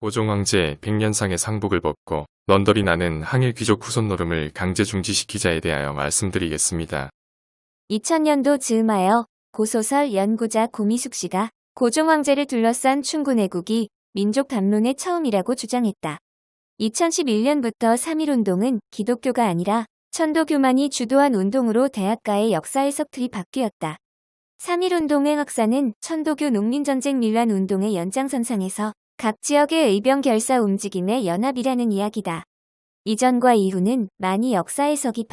고종 황제 백년상의 상복을 벗고 넌더리 나는 항일 귀족 후손 노름을 강제 중지시키자에 대하여 말씀드리겠습니다. 2000년도 즈음하여 고소설 연구자 고미숙 씨가 고종 황제를 둘러싼 충군 애국이 민족 담론의 처음이라고 주장했다. 2011년부터 3.1운동은 기독교가 아니라 천도교만이 주도한 운동으로 대학가의 역사 해석틀이 바뀌었다. 3.1운동의 확산은 천도교 농민전쟁 밀란 운동의 연장선상에서 각 지역의 의병 결사 움직임의 연합이라는 이야기다. 이전과 이후는 많이 역사 해석이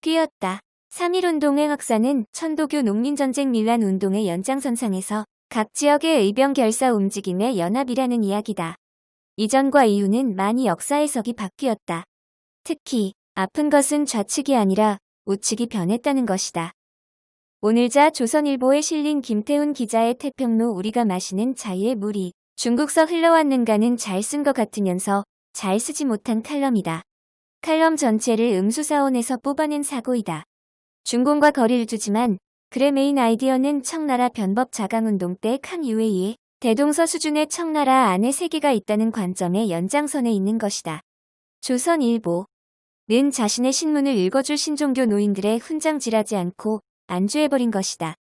바뀌었다. 3.1운동의 확산은 천도교 농민전쟁 밀란 운동의 연장선상에서 각 지역의 의병 결사 움직임의 연합이라는 이야기다. 이전과 이후는 많이 역사 해석이 바뀌었다. 특히 아픈 것은 좌측이 아니라 우측이 변했다는 것이다. 오늘자 조선일보에 실린 김태훈 기자의 태평로 우리가 마시는 자유의 물이 중국서 흘러왔는가는 잘 쓴 것 같으면서 잘 쓰지 못한 칼럼이다. 칼럼 전체를 음수사원에서 뽑아낸 사고이다. 중공과 거리를 두지만 그의 메인 아이디어는 청나라 변법 자강운동 때 칸 유웨이에 대동서 수준의 청나라 안에 세계가 있다는 관점의 연장선에 있는 것이다. 조선일보는 자신의 신문을 읽어줄 신종교 노인들의 훈장질하지 않고 안주해버린 것이다.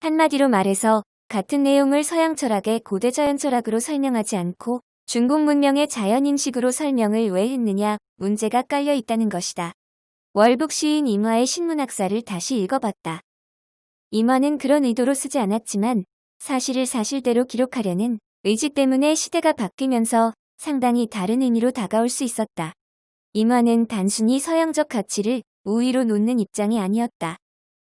한마디로 말해서 같은 내용을 서양 철학의 고대 자연 철학으로 설명하지 않고 중국 문명의 자연인식으로 설명을 왜 했느냐 문제가 깔려 있다는 것이다. 월북 시인 임화의 신문학사를 다시 읽어봤다. 임화는 그런 의도로 쓰지 않았지만 사실을 사실대로 기록하려는 의지 때문에 시대가 바뀌면서 상당히 다른 의미로 다가올 수 있었다. 임화는 단순히 서양적 가치를 우위로 놓는 입장이 아니었다.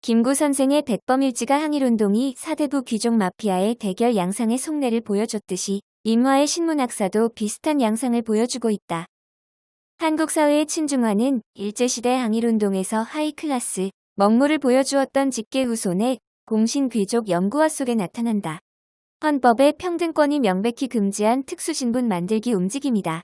김구 선생의 백범일지가 항일운동이 사대부 귀족 마피아의 대결 양상의 속내를 보여줬듯이 임화의 신문학사도 비슷한 양상을 보여주고 있다. 한국 사회의 친중화는 일제시대 항일운동에서 하이클라스, 먹물을 보여주었던 직계 후손의 공신 귀족 연구화 속에 나타난다. 헌법의 평등권이 명백히 금지한 특수신분 만들기 움직임이다.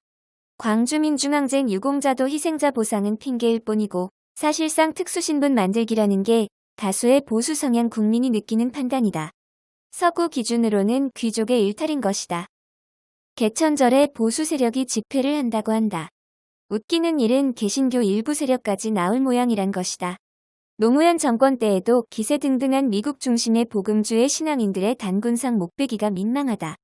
광주민중항쟁 유공자도 희생자 보상은 핑계일 뿐이고 사실상 특수신분 만들기라는 게 다수의 보수 성향 국민이 느끼는 판단이다. 서구 기준으로는 귀족의 일탈인 것이다. 개천절에 보수 세력이 집회를 한다고 한다. 웃기는 일은 개신교 일부 세력까지 나올 모양이란 것이다. 노무현 정권 때에도 기세 등등한 미국 중심의 복음주의 신앙인들의 단군상 목배기가 민망하다.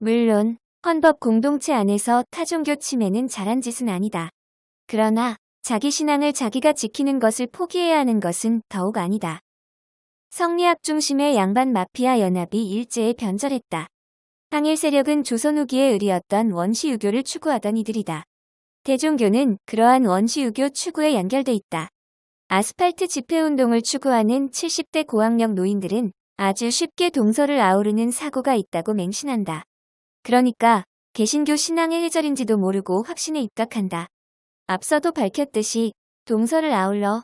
물론 헌법 공동체 안에서 타종교 침해는 잘한 짓은 아니다. 그러나 자기 신앙을 자기가 지키는 것을 포기해야 하는 것은 더욱 아니다. 성리학 중심의 양반 마피아 연합이 일제에 변절했다. 항일 세력은 조선 후기에 의리였던 원시 유교를 추구하던 이들이다. 대종교는 그러한 원시 유교 추구에 연결돼 있다. 아스팔트 집회운동을 추구하는 70대 고학력 노인들은 아주 쉽게 동서를 아우르는 사고가 있다고 맹신한다. 그러니까 개신교 신앙의 해절인지도 모르고 확신에 입각한다. 앞서도 밝혔듯이 동서를 아울러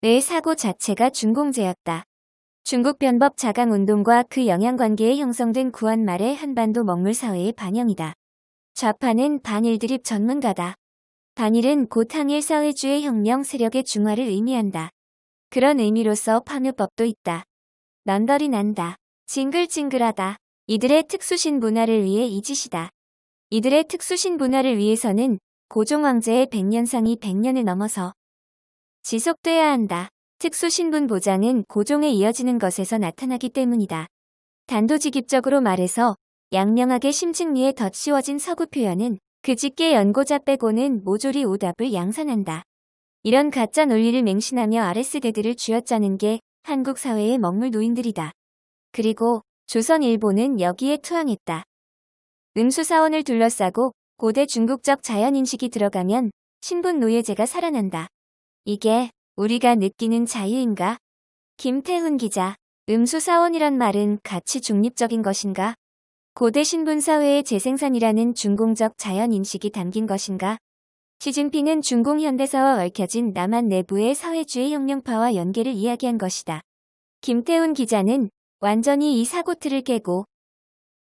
의 사고 자체가 중공제였다. 중국 변법 자강 운동과 그 영향관계에 형성된 구한 말의 한반도 먹물 사회의 반영이다. 좌파는 반일 드립 전문가다. 반일은 곧 항일 사회주의 혁명 세력의 중화를 의미한다. 그런 의미로서 파묘법도 있다. 넌더리 난다. 징글징글하다. 이들의 특수신 문화를 위해 이 짓이다. 이들의 특수신 문화를 위해서는 고종황제의 백년상이 백년을 넘어서 지속돼야 한다. 특수신분 보장은 고종에 이어지는 것에서 나타나기 때문이다. 단도직입적으로 말해서 양명하게 심증리에 덧씌워진 서구 표현은 그 직계 연고자 빼고는 모조리 오답을 양산한다. 이런 가짜 논리를 맹신하며 아레스대들을 쥐어짜는 게 한국 사회의 먹물 노인들이다. 그리고 조선일보는 여기에 투항했다. 음수사원을 둘러싸고 고대 중국적 자연인식이 들어가면 신분 노예제가 살아난다. 이게 우리가 느끼는 자유인가? 김태훈 기자, 음수사원이란 말은 가치 중립적인 것인가? 고대 신분 사회의 재생산이라는 중공적 자연인식이 담긴 것인가? 시진핑은 중공 현대사와 얽혀진 남한 내부의 사회주의 혁명파와 연계를 이야기한 것이다. 김태훈 기자는 완전히 이 사고틀을 깨고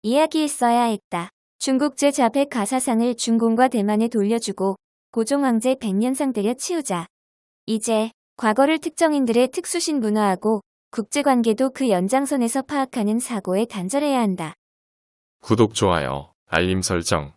이야기했어야 했다. 중국 제400 가사상을 중공과 대만에 돌려주고 고종황제 백년상 때려 치우자. 이제 과거를 특정인들의 특수신 문화하고 국제관계도 그 연장선에서 파악하는 사고에 단절해야 한다. 구독, 좋아요, 알림 설정,